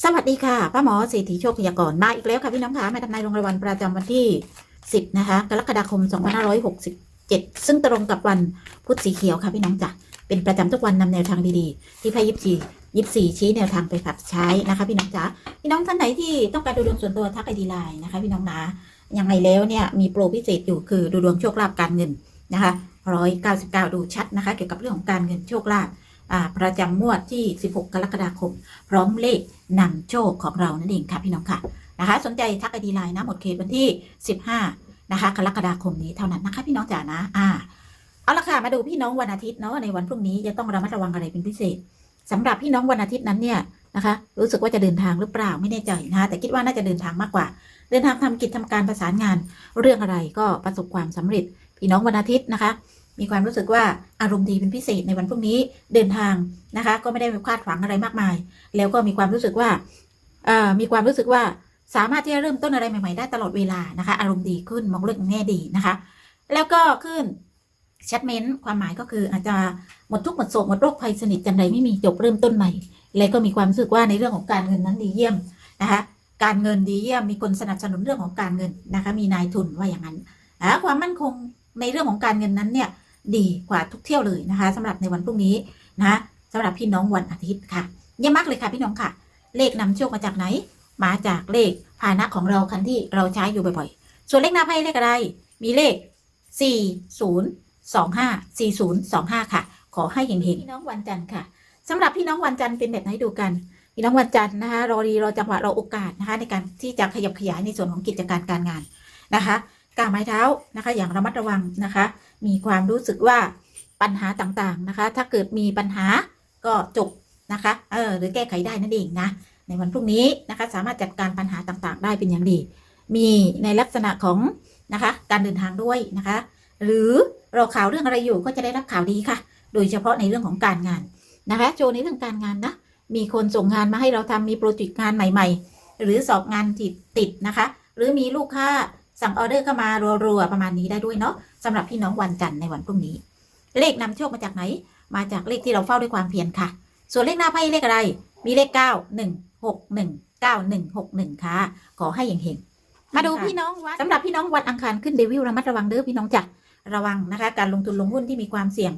สวัสดีค่ะ ป้าหมอเศรษฐีโชคพยากรณ์มาอีกแล้วค่ะพี่น้องคะมาทำนายโรงรายวันประจำวันที่ 10 นะคะ กรกฎาคม 2567 ซึ่งตรงกับวันพุธสีเขียวค่ะพี่น้องจ๋าเป็นประจำทุกวันนำแนวทางดีๆ ที่ไพ่ยิบสียิบสี่ชี้แนวทางไปปรับใช้นะคะ พี่น้องจ๋าพี่น้องท่านไหนที่ต้องการดูดวงส่วนตัวทักไอดีไลน์นะคะ พี่น้องนะยังไงแล้วเนี่ยมีโปรพิเศษอยู่คือดูดวงโชคลาภการเงินนะคะ199 ดูชัดนะคะ เกี่ยวกับเรื่องของการเงินโชคลาภ ประจำงวดที่ 16 กรกฎาคม พร้อมเลขนำโชคของเรานั่นเองค่ะพี่น้องค่ะนะคะสนใจทักไอดีไลน์นะหมดเขตวันที่ 15 นะคะ กรกฎาคมนี้เท่านั้นนะคะพี่น้องจ๋านะอ่าเอาละค่ะมาดูพี่น้องวันอาทิตย์เนาะในวันพรุ่งนี้จะต้องระมัดระวังอะไรเป็นพิเศษสำหรับพี่น้องวันอาทิตย์นั้นเนี่ยนะคะรู้สึกว่าจะเดินทางหรือเปล่าไม่แน่ใจนะคะแต่คิดว่าน่าจะเดินทางมากกว่า เดินทางทำกิจทำการประสานงาน เรื่องอะไรก็ประสบความสำเร็จพี่น้องวันอาทิตย์นะคะ มีความรู้สึกว่าอารมณ์ดีเป็นพิเศษในวันพรุ่งนี้เดินทางนะคะ ก็ไม่ได้ไปคาดหวังอะไรมากมาย แล้วก็มีความรู้สึกว่าเอ่อมีความรู้สึกว่าสามารถที่จะเริ่มต้นอะไรใหม่ๆได้ตลอดเวลานะคะ อารมณ์ดีขึ้นมองเรื่องแง่ดีนะคะ แล้วก็ขึ้นแชทเมนต์ความหมายก็คืออาจจะหมดทุกข์หมดโศกหมดโรคภัยสนิทจันใดไม่มีจบเริ่มต้นใหม่ แล้วก็มีความรู้สึกว่าในเรื่องของการเงินนั้นดีเยี่ยมนะคะการเงินดีเยี่ยมมีคนสนับสนุนเรื่องของการเงินนะคะ มีนายทุนว่าอย่างนั้นความมั่นคงในเรื่องของการเงินนั้นเนี่ย ดีกว่าทุกเที่ยวเลยนะคะสำหรับในวันพรุ่งนี้นะสำหรับพี่น้องวันอาทิตย์ค่ะเยี่ยมมากเลยค่ะพี่น้องค่ะ เลขนำโชคมาจากไหน มาจากเลขพาหนะของเราคันที่เราใช้อยู่บ่อยๆ ส่วนเลขหน้าไพ่เลขอะไร มีเลข 4025 4025 ค่ะ ขอให้เห็นเห็นพี่น้องวันจันทร์ค่ะสำหรับพี่น้องวันจันทร์เป็นแบบไหนดูกันพี่น้องวันจันทร์นะคะรอรีรอจังหวะรอโอกาสนะคะในการที่จะขยับขยายในส่วนของกิจการการงานนะคะ กางไม้เท้านะคะ อย่างระมัดระวังนะคะ มีความรู้สึกว่าปัญหาต่างๆนะคะ ถ้าเกิดมีปัญหาก็จบนะคะเออหรือแก้ไขได้นั่นเองนะ ในวันพรุ่งนี้นะคะ สามารถจัดการปัญหาต่างๆ ได้เป็นอย่างดี มีในลักษณะของนะคะ การเดินทางด้วยนะคะ หรือรอข่าวเรื่องอะไรอยู่ก็จะได้รับข่าวดีค่ะ โดยเฉพาะในเรื่องของการงานนะคะ โจในเรื่องการงานนะมีคนส่งงานมาให้เราทำมีโปรเจกต์งานใหม่ ๆ หรือสอบงานติดติดนะคะ หรือมีลูกค้า สั่งออเดอร์เข้ามารัวๆประมาณนี้ได้ด้วยเนาะสำหรับพี่น้องวันจันทร์ในวันพรุ่งนี้ เลขนำโชคมาจากไหน มาจากเลขที่เราเฝ้าด้วยความเพียรค่ะ ส่วนเลขหน้าไพ่เลขอะไร มีเลขเก้าหนึ่งหกหนึ่งเก้าหนึ่งหกหนึ่งค่ะ ขอให้เฮงๆมาดูพี่น้องวัดสำหรับพี่น้องวันอังคารขึ้นเดวิลระมัดระวังเด้อพี่น้องจ้ะระวังนะคะ การลงทุนลงหุ้นที่มีความเสี่ยง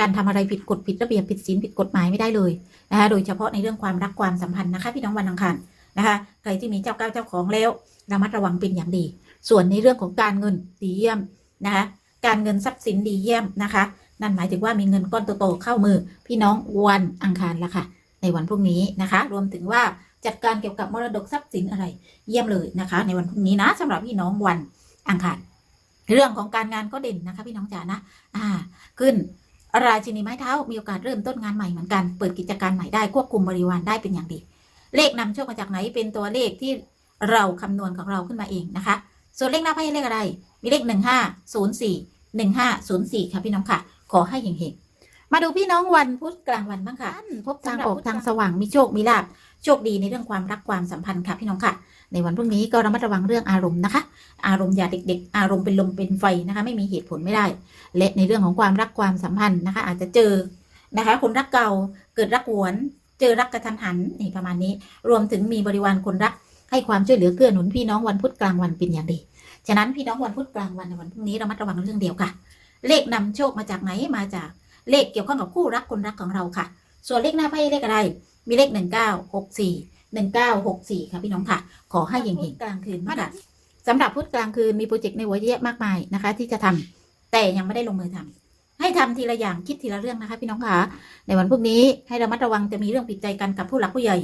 การทำอะไรผิดกฎผิดระเบียบผิดศีลผิดกฎหมายไม่ได้เลยนะคะโดยเฉพาะในเรื่องความรักความสัมพันธ์นะคะ พี่น้องวันอังคารนะคะ ใครที่มีเจ้าเก้าเจ้าของแล้วระมัดระวังเป็นอย่างดี ส่วนในเรื่องของการเงินดีเยี่ยมนะคะการเงินทรัพย์สินดีเยี่ยมนะคะ นั่นหมายถึงว่ามีเงินก้อนโตๆเข้ามือ พี่น้องวันอังคารละค่ะ ในวันพรุ่งนี้นะคะ รวมถึงว่าจัดการเกี่ยวกับมรดกทรัพย์สินอะไร เยี่ยมเลยนะคะ ในวันพรุ่งนี้นะสำหรับพี่น้องวันอังคารเรื่องของการงานก็เด่นนะคะ พี่น้องจ๋านะอ่าขึ้นราชินีไม้เท้ามีโอกาสเริ่มต้นงานใหม่เหมือนกัน เปิดกิจการใหม่ได้ควบคุมบริวารได้เป็นอย่างดี เลขนำโชคมาจากไหนเป็นตัวเลขที่เราคำนวณของเราขึ้นมาเองนะคะ ส่วนเลขหน้าไพ่เลขอะไร มีเลขหนึ่งห้าศูนย์สี่หนึ่งห้าศูนย์สี่ค่ะพี่น้องค่ะ ขอให้เฮงๆมาดูพี่น้องวันพุธกลางวันบ้างค่ะ พบทางออกทางสว่างมีโชคมีลาภโชคดีในเรื่องความรักความสัมพันธ์ค่ะพี่น้องค่ะ ในวันพรุ่งนี้ก็ระมัดระวังเรื่องอารมณ์นะคะ อารมณ์อย่าเด็ก ๆ อารมณ์เป็นลมเป็นไฟนะคะ ไม่มีเหตุผลไม่ได้ และในเรื่องของความรักความสัมพันธ์นะคะ อาจจะเจอนะคะ คนรักเก่าเกิดรักหวน เจอรักกระทันหันนี่ประมาณนี้ รวมถึงมีบริวารคนรัก ให้ความช่วยเหลือเกื้อหนุนพี่น้องวันพุธกลางวันเป็นอย่างดี ฉะนั้นพี่น้องวันพุธกลางวันในวันพรุ่งนี้ระมัดระวังเรื่องเดียวค่ะ เลขนำโชคมาจากไหนมาจากเลขเกี่ยวข้องกับคู่รักคนรักของเราค่ะ ส่วนเลขหน้าไพ่เลขอะไร มีเลขหนึ่งเก้าหกสี่หนึ่งเก้าหกสี่ค่ะพี่น้องค่ะ ขอให้เฮงๆกลางคืนมากสำหรับพุธกลางคืนมีโปรเจกต์ในหัวเยอะมากมายนะคะ ที่จะทำแต่ยังไม่ได้ลงมือทำให้ทำทีละอย่างคิดทีละเรื่องนะคะ พี่น้องค่ะในวันพรุ่งนี้ให้ระมัดระวังจะมีเรื่องผิดใจกันกับผู้หลักผู้ใหญ่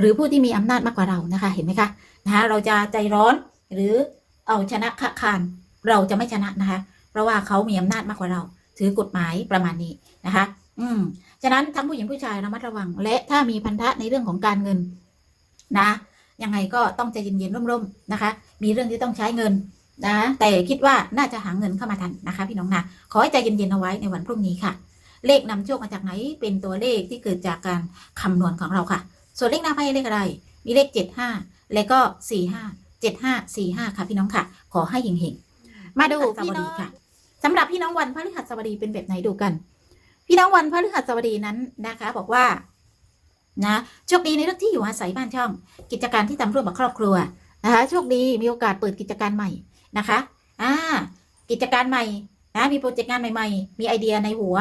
หรือผู้ที่มีอำนาจมากกว่าเรานะคะ เห็นไหมคะนะคะเราจะใจร้อนหรือเอาชนะขะคานเราจะไม่ชนะนะคะ เพราะว่าเขามีอำนาจมากกว่าเรา ถือกฎหมายประมาณนี้นะคะ อืมฉะนั้นทั้งผู้หญิงผู้ชายระมัดระวัง และถ้ามีพันธะในเรื่องของการเงินนะยังไงก็ต้องใจเย็นๆร่มๆนะคะ มีเรื่องที่ต้องใช้เงินนะแต่คิดว่าน่าจะหาเงินเข้ามาทันนะคะ พี่น้องนะขอให้ใจเย็นๆเอาไว้ในวันพรุ่งนี้ค่ะ เลขนำโชคมาจากไหนเป็นตัวเลขที่เกิดจากการคำนวณของเราค่ะ ส่วนเลขหน้าไพ่เลขอะไร มีเลขเจ็ดห้าและก็สี่ห้าเจ็ดห้าสี่ห้าค่ะพี่น้องค่ะ ขอให้เฮงๆ มาดูพี่น้องค่ะสำหรับพี่น้องวันพฤหัสบดีเป็นแบบไหนดูกัน พี่น้องวันพฤหัสบดีนั้นนะคะ บอกว่านะโชคดีในเรื่องที่อยู่อาศัยบ้านช่อง กิจการที่ทำร่วมกับครอบครัวนะคะโชคดีมีโอกาสเปิดกิจการใหม่นะคะอ่ากิจการใหม่นะมีโปรเจกต์งานใหม่ ๆ มีไอเดียในหัว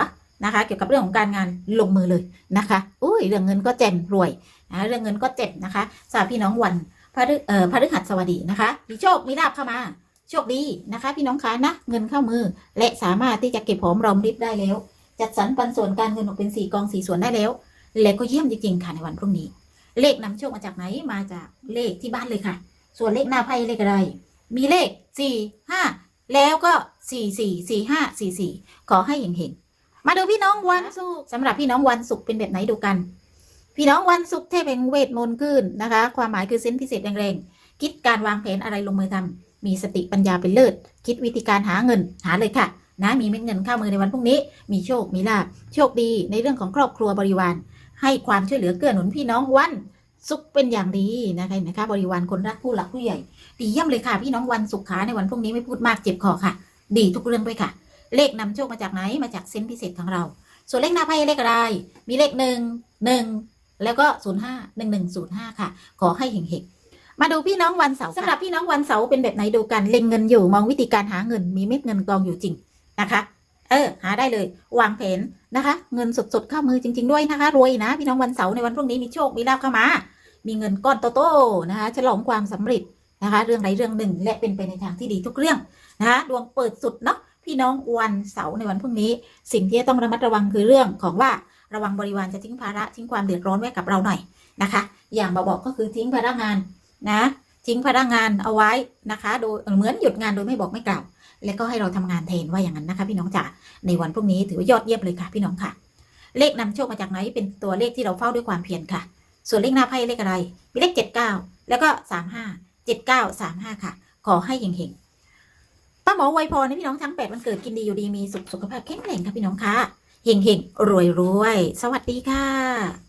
นะคะ เกี่ยวกับเรื่องของการงานลงมือเลยนะคะ อุ้ยเรื่องเงินก็เจ็มรวย นะเรื่องเงินก็เจ็มนะคะสำหรับพี่น้องวันพฤเอ่อพฤหัสบดีนะคะมีโชคมีลาภเข้ามาโชคดีนะคะ พี่น้องคะนะเงินเข้ามือ และสามารถที่จะเก็บหอมรอมริบได้แล้ว จัดสรรปันส่วนการเงินออกเป็นสี่กองสี่ส่วนได้แล้ว และก็เยี่ยมจริงๆค่ะในวันพรุ่งนี้ เลขนำโชคมาจากไหนมาจากเลขที่บ้านเลยค่ะ ส่วนเลขหน้าไพ่เลขอะไร มีเลขสี่ห้าแล้วก็สี่สี่สี่ห้าสี่สี่ขอให้เห็นๆมาดูพี่น้องวันศุกร์สำหรับพี่น้องวันศุกร์เป็นแบบไหนดูกัน พี่น้องวันศุกร์เทพแห่งเวทมนต์ขึ้นนะคะ ความหมายคือเส้นพิเศษแรงๆ คิดการวางแผนอะไรลงมือทำมีสติปัญญาเป็นเลิศ คิดวิธีการหาเงินหาเลยค่ะ นะมีเม็ดเงินเข้ามือในวันพรุ่งนี้ มีโชค มีลาภ โชคดีในเรื่องของครอบครัวบริวาร ให้ความช่วยเหลือเกื้อหนุนพี่น้องวันสุขเป็นอย่างดีนะคะเห็นไหมคะบริวารคนรักผู้หลักผู้ใหญ่ ดีเยี่ยมเลยค่ะ พี่น้องวันสุขขาในวันพรุ่งนี้ไม่พูดมากเจ็บคอค่ะ ดีทุกเรื่องด้วยค่ะ เลขนำโชคมาจากไหนมาจากเซนพิเศษของเรา ส่วนเลขหน้าไพ่เลขอะไร มีเลขหนึ่งหนึ่ง แล้วก็ศูนย์ห้าหนึ่งหนึ่งศูนย์ห้าค่ะ ขอให้เฮงๆ มาดูพี่น้องวันเสาร์สำหรับพี่น้องวันเสาร์เป็นแบบไหนดูกันเล็งเงินอยู่มองวิธีการหาเงินมีเม็ดเงินกองอยู่จริงนะคะเออหาได้เลยวางแผนนะคะ เงินสดๆเข้ามือจริง ๆด้วยนะคะ รวยนะพี่น้องวันเสาร์ในวันพรุ่งนี้มีโชคมีลาภเข้ามา มีเงินก้อนโตๆนะคะ ฉลองความสำเร็จนะคะ เรื่องใดเรื่องหนึ่งและเป็นไปในทางที่ดีทุกเรื่องนะคะดวงเปิดสุดเนาะพี่น้องวันเสาร์ในวันพรุ่งนี้ สิ่งที่จะต้องระมัดระวังคือเรื่องของว่า ระวังบริวารจะทิ้งภาระทิ้งความเดือดร้อนไว้กับเราหน่อยนะคะ อย่างบอกก็คือทิ้งภาระงานนะทิ้งพนักงานเอาไว้นะคะโดยเหมือนหยุดงานโดยไม่บอกไม่กล่าว แล้วก็ให้เราทำงานแทนว่าอย่างนั้นนะคะ พี่น้องจ๋าในวันพรุ่งนี้ถือว่ายอดเยี่ยมเลยค่ะ พี่น้องค่ะ เลขนำโชคมาจากไหนเป็นตัวเลขที่เราเฝ้าด้วยความเพียรค่ะ ส่วนเลขหน้าไพ่เลขอะไรมีเลขเจ็ดเก้าแล้วก็สามห้าเจ็ดเก้าสามห้าค่ะ ขอให้เฮงๆป้าหมอไวยพรให้พี่น้องทั้งแปดวันเกิดกินดีอยู่ดีมีสุขสุขภาพแข็งแรงค่ะพี่น้องค่ะ เฮงเฮงรวยรวย สวัสดีค่ะ